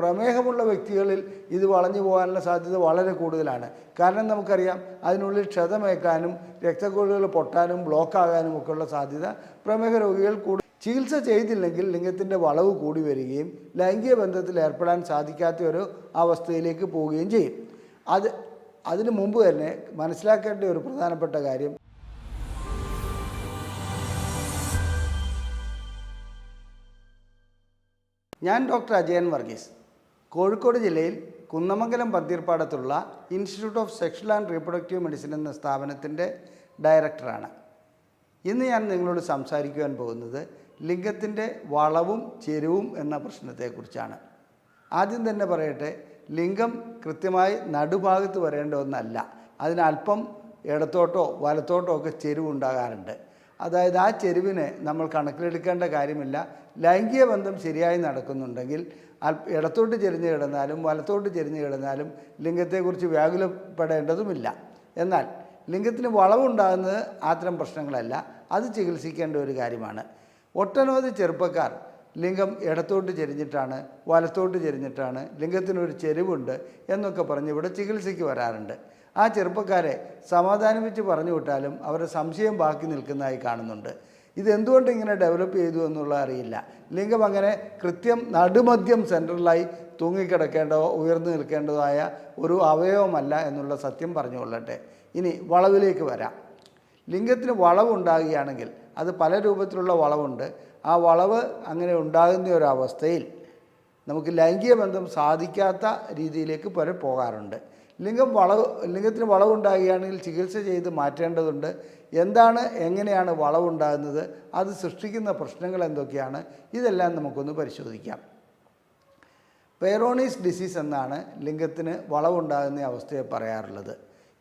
പ്രമേഹമുള്ള വ്യക്തികളിൽ ഇത് വളഞ്ഞു പോകാനുള്ള സാധ്യത വളരെ കൂടുതലാണ്. കാരണം നമുക്കറിയാം അതിനുള്ളിൽ ക്ഷതമേക്കാനും രക്തക്കുഴലുകൾ പൊട്ടാനും ബ്ലോക്ക് ആകാനും ഒക്കെയുള്ള സാധ്യത പ്രമേഹ രോഗികൾ കൂടുതൽ ചികിത്സ ചെയ്തില്ലെങ്കിൽ ലിംഗത്തിന്റെ വളവ് കൂടി വരികയും ലൈംഗിക ബന്ധത്തിൽ ഏർപ്പെടാൻ സാധിക്കാത്ത ഒരു അവസ്ഥയിലേക്ക് പോവുകയും ചെയ്യും. അത് അതിനു മുമ്പ് തന്നെ മനസ്സിലാക്കേണ്ട ഒരു പ്രധാനപ്പെട്ട കാര്യം ഞാൻ ഡോക്ടർ അജയൻ വർഗീസ്. കോഴിക്കോട് ജില്ലയിൽ Kunnamangalam പന്തീർപ്പാടത്തുള്ള institute of sexual and reproductive medicine എന്ന സ്ഥാപനത്തിന്റെ ഡയറക്ടറാണ്. ഇന്ന് ഞാൻ നിങ്ങളോട് സംസാരിക്കുവാൻ പോകുന്നത് ലിംഗത്തിന്റെ വളവും ചെരുവും എന്ന പ്രശ്നത്തെക്കുറിച്ചാണ്. ആദ്യം തന്നെ പറയട്ടെ ലിംഗം കൃത്യമായി നടുഭാഗത്ത് വരേണ്ട ഒന്നല്ല. അതിനല്പം ഇടത്തോട്ടോ വലത്തോട്ടോ ഒക്കെ ചെരുവുണ്ടാകാറുണ്ട് അതായത് ആ ചെരുവിനെ നമ്മൾ കണക്കിലെടുക്കേണ്ട കാര്യമില്ല. ലൈംഗിക ബന്ധം ശരിയായി നടക്കുന്നുണ്ടെങ്കിൽ ഇടത്തോട്ട് ചെരിഞ്ഞ് കിടന്നാലും വലത്തോട്ട് ചെരിഞ്ഞ് കിടന്നാലും ലിംഗത്തെക്കുറിച്ച് വ്യാകുലപ്പെടേണ്ടതുമില്ല. എന്നാൽ ലിംഗത്തിന് വളവുണ്ടാകുന്നത് അത്തരം പ്രശ്നങ്ങളല്ല. അത് ചികിത്സിക്കേണ്ട ഒരു കാര്യമാണ്. ഒട്ടനവധി ചെറുപ്പക്കാർ ലിംഗം ഇടത്തോട്ട് ചെരിഞ്ഞിട്ടാണ് വലത്തോട്ട് ചെരിഞ്ഞിട്ടാണ് ലിംഗത്തിനൊരു ചെരിവുണ്ട് എന്നൊക്കെ പറഞ്ഞ് ഇവിടെ ചികിത്സയ്ക്ക് വരാറുണ്ട്. ആ ചെറുപ്പക്കാരെ സമാധാനിപ്പിച്ച് പറഞ്ഞു വിട്ടാലും അവരുടെ സംശയം ബാക്കി നിൽക്കുന്നതായി കാണുന്നുണ്ട്. ഇതെന്തുകൊണ്ട് ഇങ്ങനെ ഡെവലപ്പ് ചെയ്തു എന്നുള്ള അറിയില്ല. ലിംഗം അങ്ങനെ കൃത്യം നടുമധ്യം സെൻട്രലായി തൂങ്ങിക്കിടക്കേണ്ടതോ ഉയർന്നു നിൽക്കേണ്ടതോ നിൽക്കേണ്ടതായ ഒരു അവയവമല്ല എന്നുള്ള സത്യം പറഞ്ഞുകൊള്ളട്ടെ. ഇനി വളവിലേക്ക് വരാം. ലിംഗത്തിന് വളവുണ്ടാകുകയാണെങ്കിൽ അത് പല രൂപത്തിലുള്ള വളവുണ്ട്. ആ വളവ് അങ്ങനെ ഉണ്ടാകുന്ന ഒരവസ്ഥയിൽ നമുക്ക് ലൈംഗിക ബന്ധം സാധിക്കാത്ത രീതിയിലേക്ക് വരെ പോകാറുണ്ട്. ലിംഗം വളവ് ലിംഗത്തിന് വളവുണ്ടാകുകയാണെങ്കിൽ ചികിത്സ ചെയ്ത് മാറ്റേണ്ടതുണ്ട്. എന്താണ് എങ്ങനെയാണ് വളവുണ്ടാകുന്നത് അത് സൃഷ്ടിക്കുന്ന പ്രശ്നങ്ങൾ എന്തൊക്കെയാണ് ഇതെല്ലാം നമുക്കൊന്ന് പരിശോധിക്കാം. പൈറോണീസ് ഡിസീസ് എന്നാണ് ലിംഗത്തിന് വളവുണ്ടാകുന്ന അവസ്ഥയെ പറയാറുള്ളത്.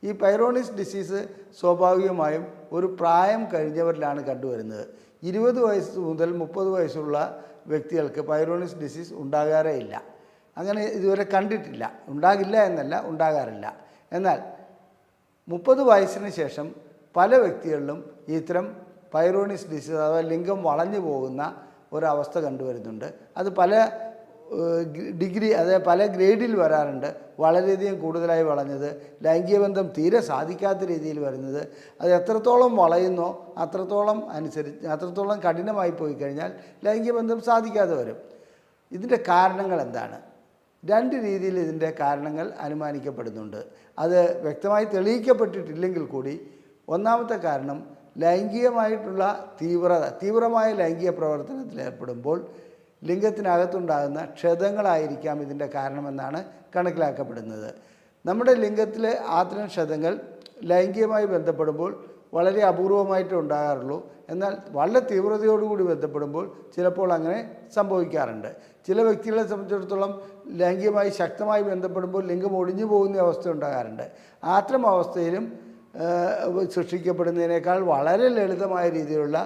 ഈ പൈറോണീസ് ഡിസീസ് സ്വാഭാവികമായും ഒരു പ്രായം കഴിഞ്ഞവരിലാണ് കണ്ടുവരുന്നത്. ഇരുപത് വയസ്സ് മുതൽ മുപ്പത് വയസ്സുള്ള വ്യക്തികൾക്ക് പൈറോണീസ് ഡിസീസ് ഉണ്ടാകാറേ ഇല്ല. അങ്ങനെ ഇതുവരെ കണ്ടിട്ടില്ല. ഉണ്ടാകില്ല എന്നല്ല ഉണ്ടാകാറില്ല. എന്നാൽ മുപ്പത് വയസ്സിന് ശേഷം പല വ്യക്തികളിലും ഇത്തരം പൈറോണിസ് ഡിസീസ് അഥവാ ലിംഗം വളഞ്ഞു പോകുന്ന ഒരവസ്ഥ കണ്ടുവരുന്നുണ്ട്. അത് പല ഡിഗ്രി അതായത് പല ഗ്രേഡിൽ വരാറുണ്ട്. വളരെയധികം കൂടുതലായി വളഞ്ഞത് ലൈംഗികബന്ധം തീരെ സാധിക്കാത്ത രീതിയിൽ വരുന്നത്. അത് എത്രത്തോളം വളയുന്നോ അത്രത്തോളം അനുസരിച്ച് അത്രത്തോളം കഠിനമായി പോയി കഴിഞ്ഞാൽ ലൈംഗികബന്ധം സാധിക്കാതെ വരും. ഇതിന്റെ കാരണങ്ങൾ എന്താണ്? രണ്ട് രീതിയിൽ ഇതിന്റെ കാരണങ്ങൾ അനുമാനിക്കപ്പെടുന്നുണ്ട്. അത് വ്യക്തമായി തെളിയിക്കപ്പെട്ടിട്ടില്ലെങ്കിൽ കൂടി ഒന്നാമത്തെ കാരണം ലൈംഗികമായിട്ടുള്ള തീവ്രത തീവ്രമായ ലൈംഗിക പ്രവർത്തനത്തിൽ ഏർപ്പെടുമ്പോൾ ലിംഗത്തിനകത്തുണ്ടാകുന്ന ക്ഷതങ്ങളായിരിക്കാം ഇതിന്റെ കാരണമെന്നാണ് കണക്കിലാക്കപ്പെടുന്നത്. നമ്മുടെ ലിംഗത്തിലെ ആത്രൻ ക്ഷതങ്ങൾ ലൈംഗികമായി ബന്ധപ്പെടുമ്പോൾ വളരെ അപൂർവമായിട്ടേ ഉണ്ടാകാറുള്ളൂ. എന്നാൽ വളരെ തീവ്രതയോടുകൂടി ബന്ധപ്പെടുമ്പോൾ ചിലപ്പോൾ അങ്ങനെ സംഭവിക്കാറുണ്ട്. ചില വ്യക്തികളെ സംബന്ധിച്ചിടത്തോളം ലൈംഗികമായി ശക്തമായി ബന്ധപ്പെടുമ്പോൾ ലിംഗം ഒടിഞ്ഞു പോകുന്ന അവസ്ഥ ഉണ്ടാകാറുണ്ട്. അത്തരം അവസ്ഥയിലും സൃഷ്ടിക്കപ്പെടുന്നതിനേക്കാൾ വളരെ ലളിതമായ രീതിയിലുള്ള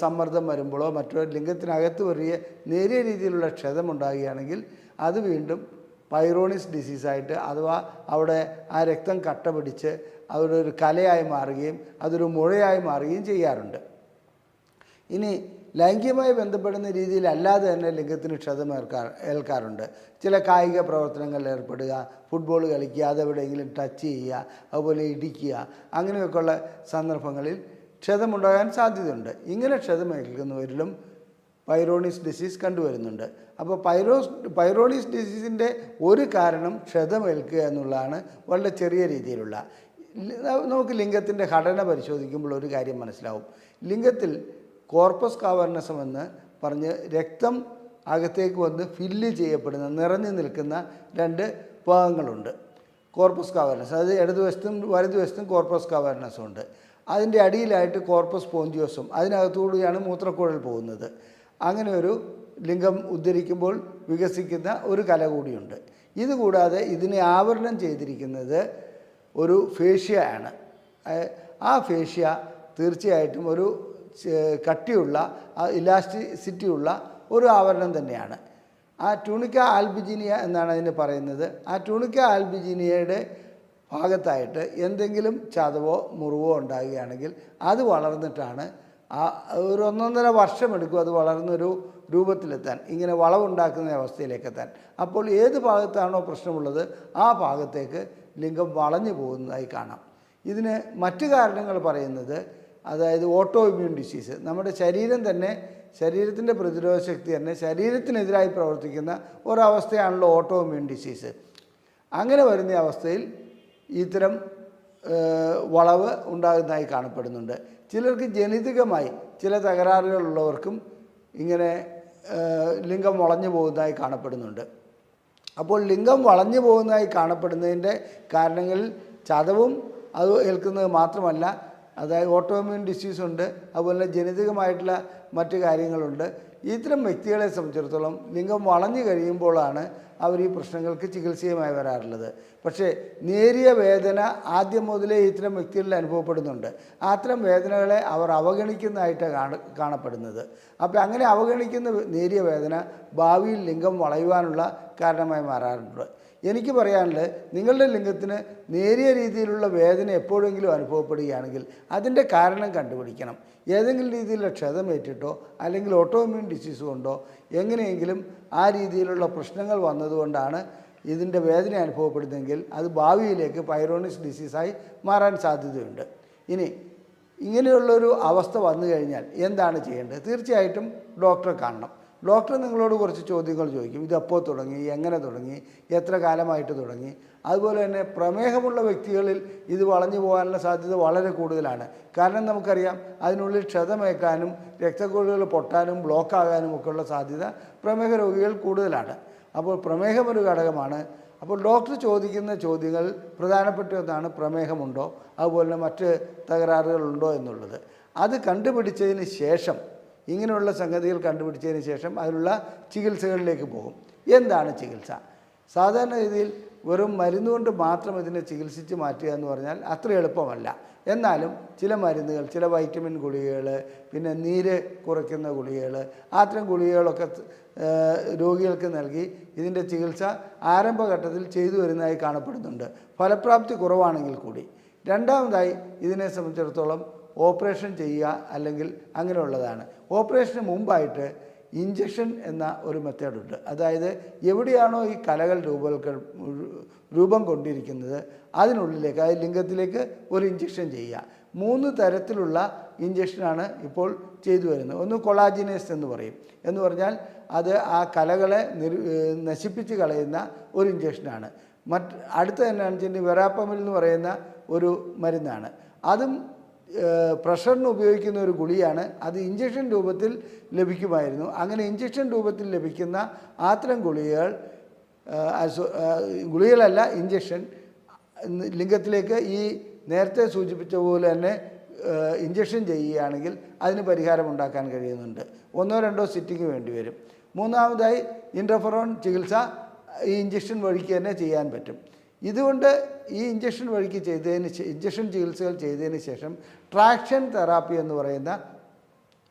സമ്മർദ്ദം വരുമ്പോഴോ മറ്റോ ലിംഗത്തിനകത്ത് വലിയ നേരിയ രീതിയിലുള്ള ക്ഷതമുണ്ടാകുകയാണെങ്കിൽ അത് വീണ്ടും പൈറോണിസ് ഡിസീസായിട്ട് അഥവാ അവിടെ ആ രക്തം കട്ട പിടിച്ച് അവിടെ ഒരു കലയായി മാറുകയും അതൊരു മുഴയായി മാറുകയും ചെയ്യാറുണ്ട്. ഇനി ലൈംഗികമായി ബന്ധപ്പെടുന്ന രീതിയിൽ അല്ലാതെ തന്നെ ലിംഗത്തിന് ക്ഷതം ഏൽക്കാറുണ്ട്. ചില കായിക പ്രവർത്തനങ്ങളിൽ ഏർപ്പെടുക ഫുട്ബോൾ കളിക്കുക അതെവിടെയെങ്കിലും ടച്ച് ചെയ്യുക അതുപോലെ ഇടിക്കുക അങ്ങനെയൊക്കെയുള്ള സന്ദർഭങ്ങളിൽ ക്ഷതമുണ്ടാകാൻ സാധ്യതയുണ്ട്. ഇങ്ങനെ ക്ഷതമേൽക്കുന്നവരിലും പൈറോണിസ് ഡിസീസ് കണ്ടുവരുന്നുണ്ട്. അപ്പോൾ പൈറോസ് പൈറോണിസ് ഡിസീസിന്റെ ഒരു കാരണം ക്ഷതമേൽക്കുക എന്നുള്ളതാണ് വളരെ ചെറിയ രീതിയിലുള്ള. നമുക്ക് ലിംഗത്തിന്റെ ഘടന പരിശോധിക്കുമ്പോൾ ഒരു കാര്യം മനസ്സിലാവും. ലിംഗത്തിൽ കോർപ്പസ് കാവർണസം എന്ന് പറഞ്ഞ് രക്തം അകത്തേക്ക് വന്ന് ഫില്ല് ചെയ്യപ്പെടുന്ന നിറഞ്ഞു നിൽക്കുന്ന രണ്ട് ഭാഗങ്ങളുണ്ട്. കോർപ്പസ് കാവർണസ് അത് ഇടതുവശത്തും വലതുവശത്തും കോർപ്പസ് കാവർണസും ഉണ്ട് അതിന്റെ അടിയിലായിട്ട് കോർപ്പസ് പോഞ്ചിയോസും അതിനകത്തുകൂടിയാണ് മൂത്രക്കുഴൽ പോകുന്നത്. അങ്ങനെ ഒരു ലിംഗം ഉദ്ധരിക്കുമ്പോൾ വികസിക്കുന്ന ഒരു കല കൂടിയുണ്ട്. ഇതുകൂടാതെ ഇതിനെ ആവരണം ചെയ്തിരിക്കുന്നത് ഒരു ഫേഷ്യ ആണ് ആ ഫേഷ്യ തീർച്ചയായിട്ടും ഒരു കട്ടിയുള്ള ഇലാസ്റ്റിസിറ്റിയുള്ള ഒരു ആവരണം തന്നെയാണ്. ആ ട്യൂണിക്ക ആൽബിജിനിയ എന്നാണ് അതിന് പറയുന്നത്. ആ ട്യൂണിക്ക ആൽബിജിനിയയുടെ ഭാഗത്തായിട്ട് എന്തെങ്കിലും ചതവോ മുറിവോ ഉണ്ടാകുകയാണെങ്കിൽ അത് വളർന്നിട്ടാണ് ആ ഒരു ഒന്നൊന്നര വർഷമെടുക്കും അത് വളർന്നൊരു രൂപത്തിലെത്താൻ ഇങ്ങനെ വളവുണ്ടാക്കുന്ന അവസ്ഥയിലേക്കെത്താൻ. അപ്പോൾ ഏത് ഭാഗത്താണോ പ്രശ്നമുള്ളത് ആ ഭാഗത്തേക്ക് ലിംഗം വളഞ്ഞു പോകുന്നതായി കാണാം. ഇതിന് മറ്റു കാരണങ്ങൾ പറയുന്നത് അതായത് ഓട്ടോ ഇമ്മ്യൂൺ ഡിസീസ് നമ്മുടെ ശരീരം തന്നെ ശരീരത്തിന്റെ പ്രതിരോധ ശക്തി തന്നെ ശരീരത്തിനെതിരായി പ്രവർത്തിക്കുന്ന ഒരവസ്ഥയാണല്ലോ ഓട്ടോ ഇമ്മ്യൂൺ ഡിസീസ് അങ്ങനെ വരുന്ന അവസ്ഥയിൽ ഇത്തരം വളവ് ഉണ്ടാകുന്നതായി കാണപ്പെടുന്നുണ്ട്. ചിലർക്ക് ജനിതകമായി ചില തകരാറുകളുള്ളവർക്കും ഇങ്ങനെ ലിംഗം വളഞ്ഞു പോകുന്നതായി കാണപ്പെടുന്നുണ്ട്. അപ്പോൾ ലിംഗം വളഞ്ഞു പോകുന്നതായി കാണപ്പെടുന്നതിന്റെ കാരണങ്ങളിൽ ചതവും അത് ഏൽക്കുന്നത് മാത്രമല്ല അതായത് ഓട്ടോമ്യൂൺ ഡിസീസ് ഉണ്ട് അതുപോലെ ജനിതകമായിട്ടുള്ള മറ്റു കാര്യങ്ങളുണ്ട്. ഇത്തരം വ്യക്തികളെ സംബന്ധിച്ചിടത്തോളം ലിംഗം വളഞ്ഞു കഴിയുമ്പോഴാണ് അവർ ഈ പ്രശ്നങ്ങൾക്ക് ചികിത്സയുമായി വരാറുള്ളത്. പക്ഷേ നേരിയ വേദന ആദ്യം മുതലേ ഇത്തരം വ്യക്തികളിൽ അനുഭവപ്പെടുന്നുണ്ട്. അത്തരം വേദനകളെ അവർ അവഗണിക്കുന്നതായിട്ട് കാണ കാണപ്പെടുന്നത്. അപ്പോൾ അങ്ങനെ അവഗണിക്കുന്ന നേരിയ വേദന ഭാവിയിൽ ലിംഗം വളയുവാനുള്ള കാരണമായി മാറാറുണ്ട്. എനിക്ക് പറയാനുള്ളത് നിങ്ങളുടെ ലിംഗത്തിന് നേരിയ രീതിയിലുള്ള വേദന എപ്പോഴെങ്കിലും അനുഭവപ്പെടുകയാണെങ്കിൽ അതിന്റെ കാരണം കണ്ടുപിടിക്കണം. ഏതെങ്കിലും രീതിയിലുള്ള ക്ഷതമേറ്റിട്ടോ അല്ലെങ്കിൽ ഓട്ടോമ്യൂൺ ഡിസീസ് കൊണ്ടോ എങ്ങനെയെങ്കിലും ആ രീതിയിലുള്ള പ്രശ്നങ്ങൾ വന്നതുകൊണ്ടാണ് ഇതിന്റെ വേദന അനുഭവപ്പെടുന്നതെങ്കിൽ അത് ഭാവിയിലേക്ക് പൈറോണിസ് ഡിസീസായി മാറാൻ സാധ്യതയുണ്ട്. ഇനി ഇങ്ങനെയുള്ളൊരു അവസ്ഥ വന്നു കഴിഞ്ഞാൽ എന്താണ് ചെയ്യേണ്ടത്? തീർച്ചയായിട്ടും ഡോക്ടറെ കാണണം. ഡോക്ടർ നിങ്ങളോട് കുറച്ച് ചോദ്യങ്ങൾ ചോദിക്കും. ഇത് എപ്പോൾ തുടങ്ങി എങ്ങനെ തുടങ്ങി എത്ര കാലമായിട്ട് തുടങ്ങി. അതുപോലെ തന്നെ പ്രമേഹമുള്ള വ്യക്തികളിൽ ഇത് വളഞ്ഞു പോകാനുള്ള സാധ്യത വളരെ കൂടുതലാണ്. കാരണം നമുക്കറിയാം അതിനുള്ളിൽ ക്ഷതമേക്കാനും രക്തക്കുഴലുകൾ പൊട്ടാനും ബ്ലോക്ക് ആകാനും ഒക്കെയുള്ള സാധ്യത പ്രമേഹ രോഗികൾ കൂടുതലാണ്. അപ്പോൾ പ്രമേഹം ഒരു ഘടകമാണ്. അപ്പോൾ ഡോക്ടർ ചോദിക്കുന്ന ചോദ്യങ്ങൾ പ്രധാനപ്പെട്ട ഒന്നാണ് പ്രമേഹമുണ്ടോ? അതുപോലെ മറ്റ് തകരാറുകളുണ്ടോ എന്നുള്ളത്. അത് കണ്ടുപിടിച്ചതിന് ശേഷം ഇങ്ങനെയുള്ള സംഗതികൾ കണ്ടുപിടിച്ചതിന് ശേഷം അതിനുള്ള ചികിത്സകളിലേക്ക് പോകും. എന്താണ് ചികിത്സ? സാധാരണ രീതിയിൽ വെറും മരുന്നുകൊണ്ട് മാത്രം ഇതിനെ ചികിത്സിച്ച് മാറ്റുക എന്ന് പറഞ്ഞാൽ അത്ര എളുപ്പമല്ല. എന്നാലും ചില മരുന്നുകൾ ചില വൈറ്റമിൻ ഗുളികകൾ പിന്നെ നീര് കുറയ്ക്കുന്ന ഗുളികകൾ അത്തരം ഗുളികകളൊക്കെ രോഗികൾക്ക് നൽകി ഇതിന്റെ ചികിത്സ ആരംഭഘട്ടത്തിൽ ചെയ്തു വരുന്നതായി കാണപ്പെടുന്നുണ്ട്. ഫലപ്രാപ്തി കുറവാണെങ്കിൽ കൂടി. രണ്ടാമതായി ഇതിനെ സംബന്ധിച്ചിടത്തോളം ഓപ്പറേഷൻ ചെയ്യുക അല്ലെങ്കിൽ അങ്ങനെയുള്ളതാണ്. ഓപ്പറേഷന് മുമ്പായിട്ട് ഇഞ്ചക്ഷൻ എന്ന ഒരു മെത്തേഡുണ്ട്. അതായത് എവിടെയാണോ ഈ കലകൾ രൂപവൽക്ക രൂപം കൊണ്ടിരിക്കുന്നത് അതിനുള്ളിലേക്ക് അതായത് ലിംഗത്തിലേക്ക് ഒരു ഇഞ്ചക്ഷൻ ചെയ്യുക. മൂന്ന് തരത്തിലുള്ള ഇഞ്ചക്ഷനാണ് ഇപ്പോൾ ചെയ്തു വരുന്നത്. ഒന്ന് കൊളാജിനേസ് എന്ന് പറയും. എന്ന് പറഞ്ഞാൽ അത് ആ കലകളെ നശിപ്പിച്ച് കളയുന്ന ഒരു ഇഞ്ചക്ഷനാണ് മറ്റ് അടുത്ത തന്നെയാണെന്ന് വെച്ചിട്ടുണ്ടെങ്കിൽ വെറാപ്പമിൽ എന്ന് പറയുന്ന ഒരു മരുന്നാണ്. അതും പ്രഷറിന് ഉപയോഗിക്കുന്ന ഒരു ഗുളിയാണ്. അത് ഇഞ്ചക്ഷൻ രൂപത്തിൽ ലഭിക്കുമായിരുന്നു. അങ്ങനെ ഇഞ്ചക്ഷൻ രൂപത്തിൽ ലഭിക്കുന്ന ആത്തരം ഗുളികൾ ഗുളികളല്ല ഇഞ്ചക്ഷൻ ലിംഗത്തിലേക്ക് ഈ നേരത്തെ സൂചിപ്പിച്ച പോലെ തന്നെ ഇഞ്ചക്ഷൻ ചെയ്യുകയാണെങ്കിൽ അതിന് പരിഹാരം ഉണ്ടാക്കാൻ കഴിയുന്നുണ്ട്. ഒന്നോ രണ്ടോ സിറ്റിങ് വേണ്ടി വരും. മൂന്നാമതായി ഇൻട്രഫറോൺ ചികിത്സ ഈ ഇഞ്ചക്ഷൻ വഴിക്ക് തന്നെ ചെയ്യാൻ പറ്റും. ഇതുകൊണ്ട് ഈ ഇഞ്ചക്ഷൻ വഴിക്ക് ചെയ്തതിന് ഇഞ്ചക്ഷൻ ചികിത്സകൾ ചെയ്തതിന് ശേഷം ട്രാക്ഷൻ തെറാപ്പി എന്ന് പറയുന്ന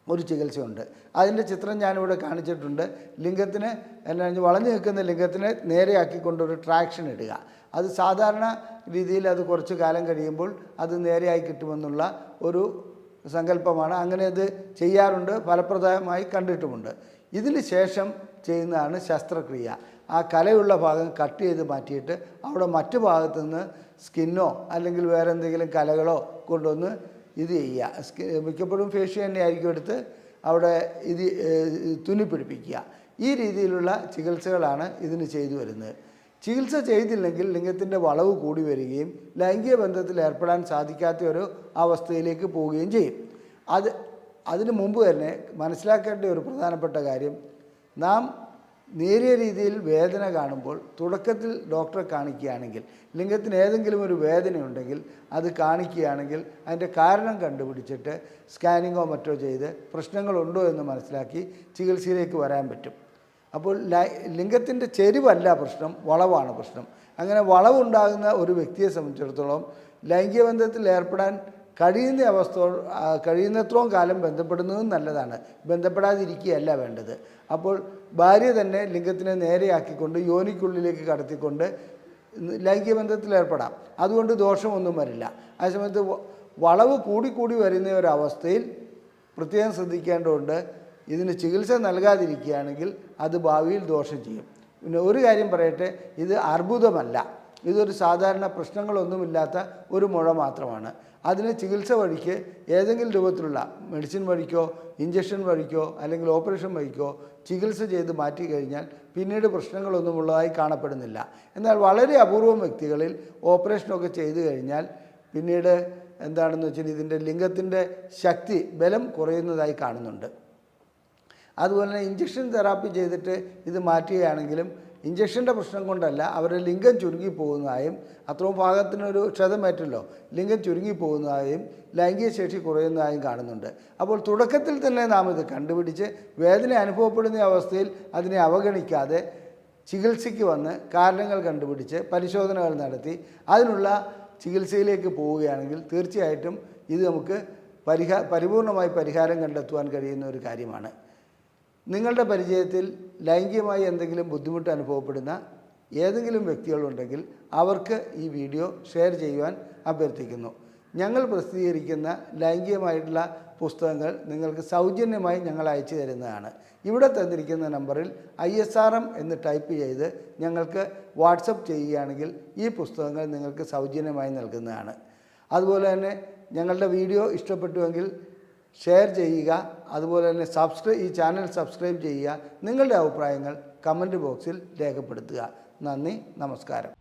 ഒരു ചികിത്സയുണ്ട്. അതിന്റെ ചിത്രം ഞാനിവിടെ കാണിച്ചിട്ടുണ്ട്. ലിംഗത്തിന് എന്നാ വളഞ്ഞു നിൽക്കുന്ന ലിംഗത്തിനെ നേരെയാക്കിക്കൊണ്ടൊരു ട്രാക്ഷൻ ഇടുക. അത് സാധാരണ രീതിയിൽ അത് കുറച്ച് കാലം കഴിയുമ്പോൾ അത് നേരെയായി കിട്ടുമെന്നുള്ള ഒരു സങ്കല്പമാണ്. അങ്ങനെ അത് ചെയ്യാറുണ്ട്. ഫലപ്രദമായി കണ്ടിട്ടുമുണ്ട്. ഇതിന് ശേഷം ചെയ്യുന്നതാണ് ശസ്ത്രക്രിയ. ആ കലയുള്ള ഭാഗം കട്ട് ചെയ്ത് മാറ്റിയിട്ട് അവിടെ മറ്റു ഭാഗത്തു നിന്ന് സ്കിന്നോ അല്ലെങ്കിൽ വേറെ എന്തെങ്കിലും കലകളോ കൊണ്ടൊന്ന് ഇത് ചെയ്യുക. സ്കി മിക്കപ്പോഴും ഫേഷ്യൽ തന്നെ ആയിരിക്കും എടുത്ത് അവിടെ ഇത് തുന്നി പിടിപ്പിക്കുക. ഈ രീതിയിലുള്ള ചികിത്സകളാണ് ഇതിന് ചെയ്തു വരുന്നത്. ചികിത്സ ചെയ്തില്ലെങ്കിൽ ലിംഗത്തിന്റെ വളവ് കൂടി വരികയും ലൈംഗിക ബന്ധത്തിൽ ഏർപ്പെടാൻ സാധിക്കാത്ത ഒരു അവസ്ഥയിലേക്ക് പോവുകയും ചെയ്യും. അത് അതിനു മുമ്പ് തന്നെ മനസ്സിലാക്കേണ്ട ഒരു പ്രധാനപ്പെട്ട കാര്യം നാം നേരിയ രീതിയിൽ വേദന കാണുമ്പോൾ തുടക്കത്തിൽ ഡോക്ടറെ കാണിക്കുകയാണെങ്കിൽ ലിംഗത്തിന് ഏതെങ്കിലും ഒരു വേദനയുണ്ടെങ്കിൽ അത് കാണിക്കുകയാണെങ്കിൽ അതിന്റെ കാരണം കണ്ടുപിടിച്ചിട്ട് സ്കാനിങ്ങോ മറ്റോ ചെയ്ത് പ്രശ്നങ്ങളുണ്ടോ എന്ന് മനസ്സിലാക്കി ചികിത്സയിലേക്ക് വരാൻ പറ്റും. അപ്പോൾ ലിംഗത്തിന്റെ ചെരിവല്ല പ്രശ്നം വളവാണ് പ്രശ്നം. അങ്ങനെ വളവുണ്ടാകുന്ന ഒരു വ്യക്തിയെ സംബന്ധിച്ചിടത്തോളം ലൈംഗിക ബന്ധത്തിൽ ഏർപ്പെടാൻ കഴിയുന്ന അവസ്ഥ കഴിയുന്നത്രയും കാലം ബന്ധപ്പെടുന്നതും നല്ലതാണ്. ബന്ധപ്പെടാതിരിക്കുകയല്ല വേണ്ടത്. അപ്പോൾ ഭാര്യ തന്നെ ലിംഗത്തിനെ നേരെയാക്കിക്കൊണ്ട് യോനിക്കുള്ളിലേക്ക് കടത്തിക്കൊണ്ട് ലൈംഗിക ബന്ധത്തിലേർപ്പെടാം അതുകൊണ്ട് ദോഷമൊന്നും വരില്ല. ആ സമയത്ത് വളവ് കൂടിക്കൂടി വരുന്ന ഒരവസ്ഥയിൽ പ്രത്യേകം ശ്രദ്ധിക്കേണ്ടതുണ്ട്. ഇതിന് ചികിത്സ നൽകാതിരിക്കുകയാണെങ്കിൽ അത് ഭാവിയിൽ ദോഷം ചെയ്യും. പിന്നെ ഒരു കാര്യം പറയട്ടെ ഇത് അർബുദമല്ല. ഇതൊരു സാധാരണ പ്രശ്നങ്ങളൊന്നുമില്ലാത്ത ഒരു മുഴ മാത്രമാണ്. അതിന് ചികിത്സ വഴിക്ക് ഏതെങ്കിലും രൂപത്തിലുള്ള മെഡിസിൻ വഴിക്കോ ഇഞ്ചക്ഷൻ വഴിക്കോ അല്ലെങ്കിൽ ഓപ്പറേഷൻ വഴിക്കോ ചികിത്സ ചെയ്ത് മാറ്റി കഴിഞ്ഞാൽ പിന്നീട് പ്രശ്നങ്ങളൊന്നും ഉള്ളതായി കാണപ്പെടുന്നില്ല. എന്നാൽ വളരെ അപൂർവം വ്യക്തികളിൽ ഓപ്പറേഷനൊക്കെ ചെയ്തു കഴിഞ്ഞാൽ പിന്നീട് എന്താണെന്ന് വെച്ചാൽ ഇതിന്റെ ലിംഗത്തിന്റെ ശക്തി ബലം കുറയുന്നതായി കാണുന്നുണ്ട്. അതുപോലെ തന്നെ ഇഞ്ചക്ഷൻ തെറാപ്പി ചെയ്തിട്ട് ഇത് മാറ്റുകയാണെങ്കിലും ഇഞ്ചക്ഷന്റെ പ്രശ്നം കൊണ്ടല്ല അവരുടെ ലിംഗം ചുരുങ്ങി പോകുന്നതായും അത്രയും ഭാഗത്തിനൊരു ക്ഷതമേറ്റല്ലോ ലിംഗം ചുരുങ്ങി പോകുന്നതായും ലൈംഗിക ശേഷി കുറയുന്നതായും കാണുന്നുണ്ട്. അപ്പോൾ തുടക്കത്തിൽ തന്നെ നാം ഇത് കണ്ടുപിടിച്ച് വേദന അനുഭവപ്പെടുന്ന അവസ്ഥയിൽ അതിനെ അവഗണിക്കാതെ ചികിത്സയ്ക്ക് വന്ന് കാരണങ്ങൾ കണ്ടുപിടിച്ച് പരിശോധനകൾ നടത്തി അതിനുള്ള ചികിത്സയിലേക്ക് പോവുകയാണെങ്കിൽ തീർച്ചയായിട്ടും ഇത് നമുക്ക് പരിഹാ പരിപൂർണമായി പരിഹാരം കണ്ടെത്തുവാൻ കഴിയുന്ന ഒരു കാര്യമാണ്. നിങ്ങളുടെ പരിചയത്തിൽ ലൈംഗികമായി എന്തെങ്കിലും ബുദ്ധിമുട്ട് അനുഭവപ്പെടുന്ന ഏതെങ്കിലും വ്യക്തികളുണ്ടെങ്കിൽ അവർക്ക് ഈ വീഡിയോ ഷെയർ ചെയ്യുവാൻ അഭ്യർത്ഥിക്കുന്നു. ഞങ്ങൾ പ്രസിദ്ധീകരിക്കുന്ന ലൈംഗികമായിട്ടുള്ള പുസ്തകങ്ങൾ നിങ്ങൾക്ക് സൗജന്യമായി ഞങ്ങൾ അയച്ചു തരുന്നതാണ്. ഇവിടെ തന്നിരിക്കുന്ന നമ്പറിൽ ഐ എസ് ആർ എം എന്ന് ടൈപ്പ് ചെയ്ത് ഞങ്ങൾക്ക് വാട്സപ്പ് ചെയ്യുകയാണെങ്കിൽ ഈ പുസ്തകങ്ങൾ നിങ്ങൾക്ക് സൗജന്യമായി നൽകുന്നതാണ്. അതുപോലെ തന്നെ ഞങ്ങളുടെ വീഡിയോ ഇഷ്ടപ്പെട്ടുവെങ്കിൽ ഷെയർ ചെയ്യുക അതുപോലെ തന്നെ സബ്സ്ക്രൈബ് ഈ ചാനൽ സബ്സ്ക്രൈബ് ചെയ്യുക നിങ്ങളുടെ അഭിപ്രായങ്ങൾ കമന്റ് ബോക്സിൽ രേഖപ്പെടുത്തുക. നന്ദി നമസ്കാരം.